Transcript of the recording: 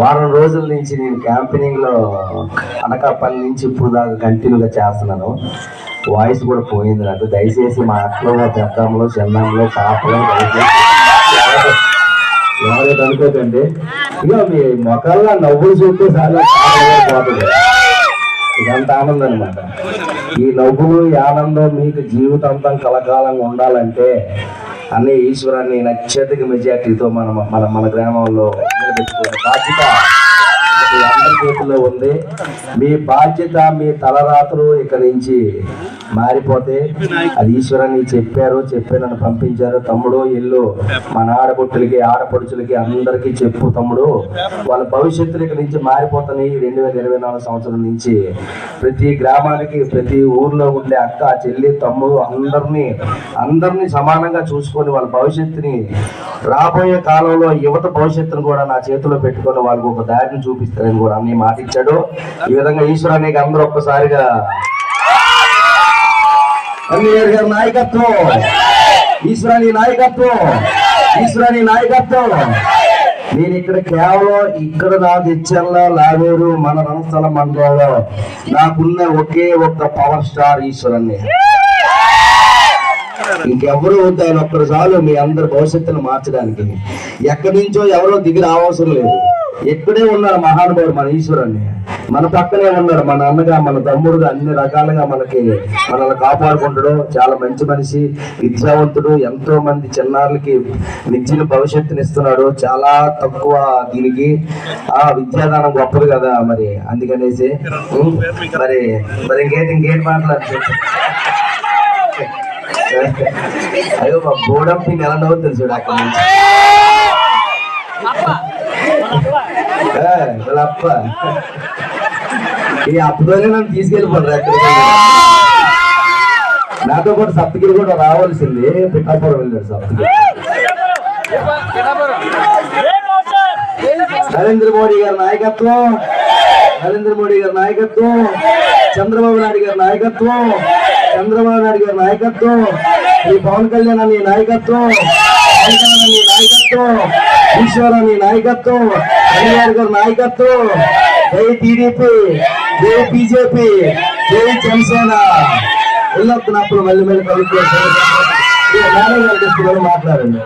వారం రోజుల నుంచి నేను క్యాంపెనింగ్లో అనకాపల్లి నుంచి ఇప్పుడు దాకా కంటిన్యూగా చేస్తున్నాను. వాయిస్ కూడా పోయింది నాకు. దయచేసి మా అక్కలో పెద్దంలో చిన్నంలో పాపలో ఎవరైతే అనుకోకండి. ఇక మీ మొక్కల్లో నవ్వులు చూస్తే చాలా పోతుంది. ఇదంత ఆనందం అనమాట ఈ నవ్వులు ఈ ఆనందం మీకు జీవితాంతం కలకాలంగా ఉండాలంటే అన్ని ఈశ్వరాన్ని నచ్చేతకి మెజార్టీతో మనం మన మన గ్రామంలో నిలబెట్టుకునే బాధ్యత మీ అందరి చేతుల్లో ఉంది. మీ బాధ్యత మీ తలరాత్రులు ఇక్కడి నుంచి మారిపోతే అది ఈశ్వరాన్ని చెప్పారు చెప్పి నన్ను పంపించారు. తమ్ముడు ఇల్లు మన ఆడపడుచులకి ఆడపడుచులకి అందరికీ చెప్పు తమ్ముడు. వాళ్ళ భవిష్యత్తులకి నుంచి మారిపోతున్నాయి రెండు వేల ఇరవై నాలుగు సంవత్సరం నుంచి. ప్రతి గ్రామానికి ప్రతి ఊర్లో ఉండే అక్క చెల్లి తమ్ముడు అందరినీ అందరినీ సమానంగా చూసుకొని వాళ్ళ భవిష్యత్తుని రాబోయే కాలంలో యువత భవిష్యత్తును కూడా నా చేతిలో పెట్టుకొని వాళ్ళకు ఒక దారిని చూపిస్తారని కూడా అన్ని మాట ఇచ్చాడు ఈ విధంగా ఈశ్వరానికి అందరూ ఒక్కసారిగా అన్నయ్య గారి నాయకత్వం. ఈశ్వరాని నాయకత్వం. ఈశ్వరాని నాయకత్వం. నేను ఇక్కడ కేవలం ఇక్కడ నా దిచ్చల్లో లావేరు మన రణస్థల మండలంలో నాకున్న ఒకే ఒక్క పవర్ స్టార్ ఈశ్వరాన్ని. ఇంకెవరు వద్దు ఆయన ఒక్కరు చాలు మీ అందరి భవిష్యత్తును మార్చడానికి. ఎక్కడి నుంచో ఎవరో దిగి రావసరం లేదు. ఎక్కడే ఉన్నారు మహానుభావుడు మన ఈశ్వరాన్ని. మన పక్కనే ఉన్నారు మన అన్నగా మన తమ్ముడుగా అన్ని రకాలుగా మనకి మనల్ని కాపాడుకుంటాడు. చాలా మంచి మనిషి విద్యావంతుడు ఎంతో మంది చిన్నారులకి నిత్యం భవిష్యత్తుని ఇస్తున్నాడు. చాలా తక్కువ దీనికి. ఆ విద్యాదానం గొప్పది కదా మరి. అందుకనేసి మరి మరి ఇంకేంటి ఇంకేంటి మాట్లాడుతుంది అయ్యో మా బోర్డం పిన్ ఎలా నవ్వుతుంది చూడు అక్కడ నుంచి. అప్ప. ఈ అప్పతోనే నన్ను తీసుకెళ్ళిపోతారు నాతో పాటు సప్తగిరి కూడా రావాల్సింది పిఠాపురం వెళ్ళాడు సప్తగిరి నరేంద్ర మోడీ గారి నాయకత్వం నరేంద్ర మోడీ గారి నాయకత్వం చంద్రబాబు నాయుడు గారి నాయకత్వం చంద్రబాబు నాయుడు గారి నాయకత్వం ఈ పవన్ కళ్యాణ్ అని నాయకత్వం పవన్ నాయకత్వం ఈశ్వర్ అని నాయకత్వం కళ్యాణ్ గారి నాయకత్వం జై టీడీపీ. జై బీజేపీ జై జనసేన. వెళ్ళొస్తున్నప్పుడు మళ్ళీ మళ్ళీ కలుగుతారు మాట్లాడండి.